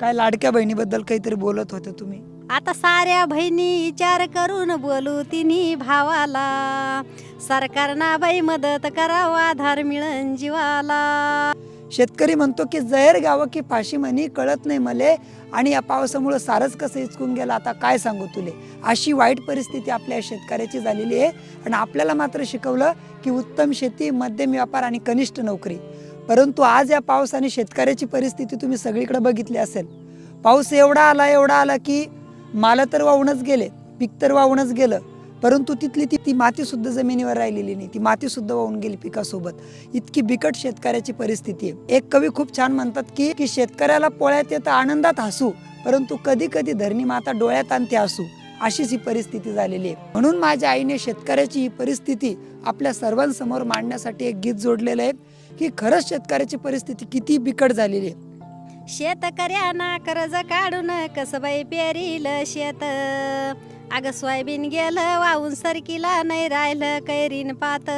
काय लाडक्या बहिणीबद्दल काहीतरी बोलत होते तुम्ही? आता साऱ्या बहिणी विचार करून बोलू तिन्ही भावाला. सरकारना बाई मदत करावा आधार मिळन जीवाला. शेतकरी म्हणतो की जहर गावं की फाशी म्हणी कळत नाही मले. आणि या पावसामुळं सारंच कसं हिचकून गेलं आता काय सांगू तुले? अशी वाईट परिस्थिती आपल्या शेतकऱ्याची झालेली आहे. आणि आपल्याला मात्र शिकवलं की उत्तम शेती मध्यम व्यापार आणि कनिष्ठ नोकरी. परंतु आज या पावसाने शेतकऱ्याची परिस्थिती तुम्ही सगळीकडे बघितली असेल. पाऊस एवढा आला एवढा आला की मालं तर वाहूनच गेले पीक तर वाहूनच गेलं. परंतु तिथली ती ती मातीसुद्धा जमिनीवर राहिलेली नाही. ती मातीसुद्धा वाहून गेली पिकासोबत. इतकी बिकट शेतकऱ्याची परिस्थिती आहे. एक कवी खूप छान म्हणतात की की शेतकऱ्याला पोळ्यात येतं आनंदात हसू. परंतु कधी कधी धरणी माता डोळ्यात आणते हसू. अशीच ही परिस्थिती झालेली आहे. म्हणून माझ्या आईने शेतकऱ्याची ही परिस्थिती आपल्या सर्वांसमोर मांडण्यासाठी एक गीत जोडलेलं आहे. की खरंच शेतकऱ्याची परिस्थिती किती बिकट झालेली आहे. शेतकऱ्यांना कर्ज काढून कसबाई पेरील शेत? अग सोयाबीन गेलं वाहून सरकीला नाही राहिलं कैरीन पात.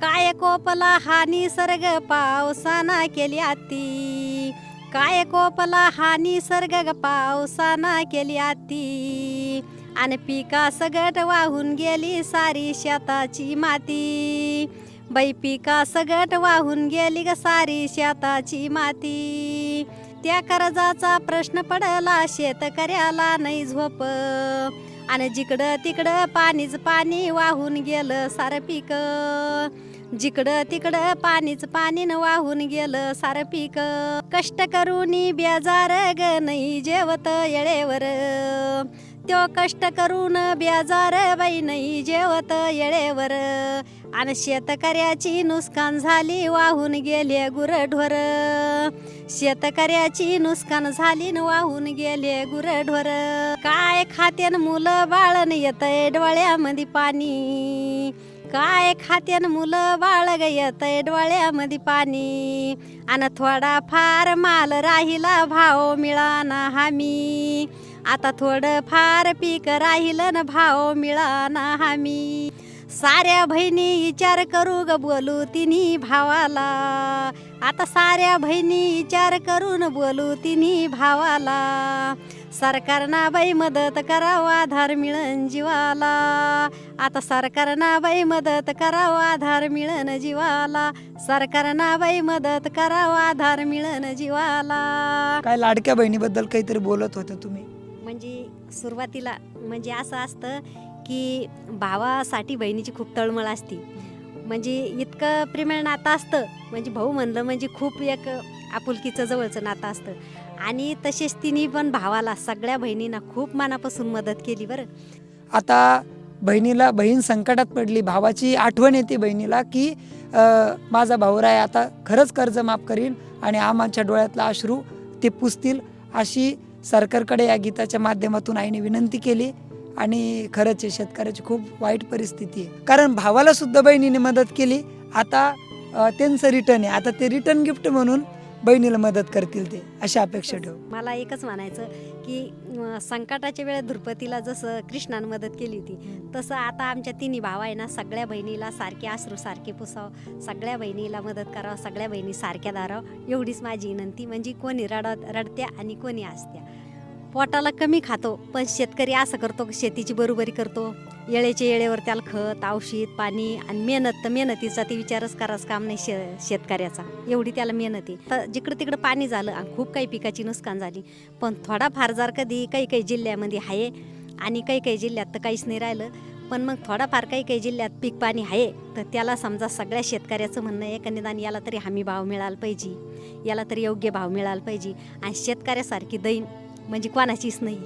काय कोपला हा निसर्ग पावसाना केली आती काय कोपला हा निसर्ग ग पावसाना केली आती आणि पिका सगट वाहून गेली सारी शेताची माती. बाई पिका सगट वाहून गेली ग सारी शेताची माती. त्या कर्जाचा प्रश्न पडला शेतकऱ्याला नाही झोप. आणि जिकडं तिकडं पाणीच पाणी वाहून गेलं सारं पीक. जिकडं तिकडं पाणीच पाणी वाहून गेलं सारं पीक. कष्ट करून बेजार ग नाही जेवत येळेवर. त्यो कष्ट करून बेजार बाई नाही जेवत येळेवर. आणि शेतकऱ्याची नुकसान झाली वाहून गेले गुरढोर. शेतकऱ्याची नुकसान झाली न वाहून गेले गुरढोर. काय खात्यान मुलं बाळन येतंय डोळ्यामध्ये पाणी. काय खात्यान मुलं बाळ ग डोळ्यामध्ये पाणी. आणि थोडा फार माल राहिला भाव मिळाना हमी. आता थोडं फार पीक राहिलं ना भाव मिळाना हमी. साऱ्या बहिणी विचार करू ग बोलू तिन्ही भावाला. आता साऱ्या बहिणी विचार करून बोलू तिन्ही भावाला. सरकारना बाई मदत करावा आधार मिळन जीवाला. आता सरकारना बाई मदत करावा आधार मिळन जीवाला. सरकारना बाई मदत करावा आधार मिळन जीवाला. काय लाडक्या बहिणीबद्दल काहीतरी बोलत होते तुम्ही? म्हणजे सुरुवातीला म्हणजे असं असतं की भावासाठी बहिणीची खूप तळमळ असती. म्हणजे इतकं प्रेमळ नातं असतं. म्हणजे भाऊ म्हणलं म्हणजे खूप एक आपुलकीचं जवळचं नातं असतं. आणि तसेच तिने पण भावाला सगळ्या बहिणींना खूप मनापासून मदत केली बरं. आता बहिणीला बहीण संकटात पडली भावाची आठवण येते बहिणीला की माझा माझा भाऊराय आता खरंच कर्ज माफ करील आणि आमच्या डोळ्यातला अश्रू ते पुसतील अशी सरकारकडे या गीताच्या माध्यमातून आईने विनंती केली आणि खरंच आहे शेतकऱ्याची खूप वाईट परिस्थिती आहे. कारण भावाला सुद्धा बहिणीने मदत केली. आता त्यांचं रिटर्न आहे. आता ते रिटर्न गिफ्ट म्हणून बहिणीला मदत करतील ते अशा अपेक्षा ठेव. मला एकच म्हणायचं की संकटाच्या वेळेत धृपतीला जसं कृष्णानं मदत केली होती तसं आता आमच्या तिन्ही भाव आहे ना सगळ्या बहिणीला सारखे अश्रू सारखे पुसावं सगळ्या बहिणीला मदत करावं सगळ्या बहिणी सारख्या दारावं एवढीच माझी विनंती. म्हणजे कोणी रडत रडत्या आणि कोणी असत्या पोटाला कमी खातो पण शेतकरी असं करतो शेतीची बरोबरी करतो. येळेच्या येळेवर त्याला खत औषध पाणी आणि मेहनत तर मेहनतीचा ते विचारच करायचं काम नाही शे शेतकऱ्याचा. एवढी त्याला मेहनत आहे. तर जिकडं तिकडं पाणी झालं आणि खूप काही पिकाची नुकसान झाली. पण थोडाफार जर कधी काही काही जिल्ह्यामध्ये आहे आणि काही काही जिल्ह्यात तर काहीच नाही राहिलं. पण मग थोडाफार काही काही जिल्ह्यात पीक पाणी आहे तर त्याला समजा सगळ्या शेतकऱ्याचं म्हणणं आहे का निदान याला तरी हमी भाव मिळाला पाहिजे. याला तरी योग्य भाव मिळाला पाहिजे. आणि शेतकऱ्यासारखी दैन म्हणजे कोणाचीच नाही.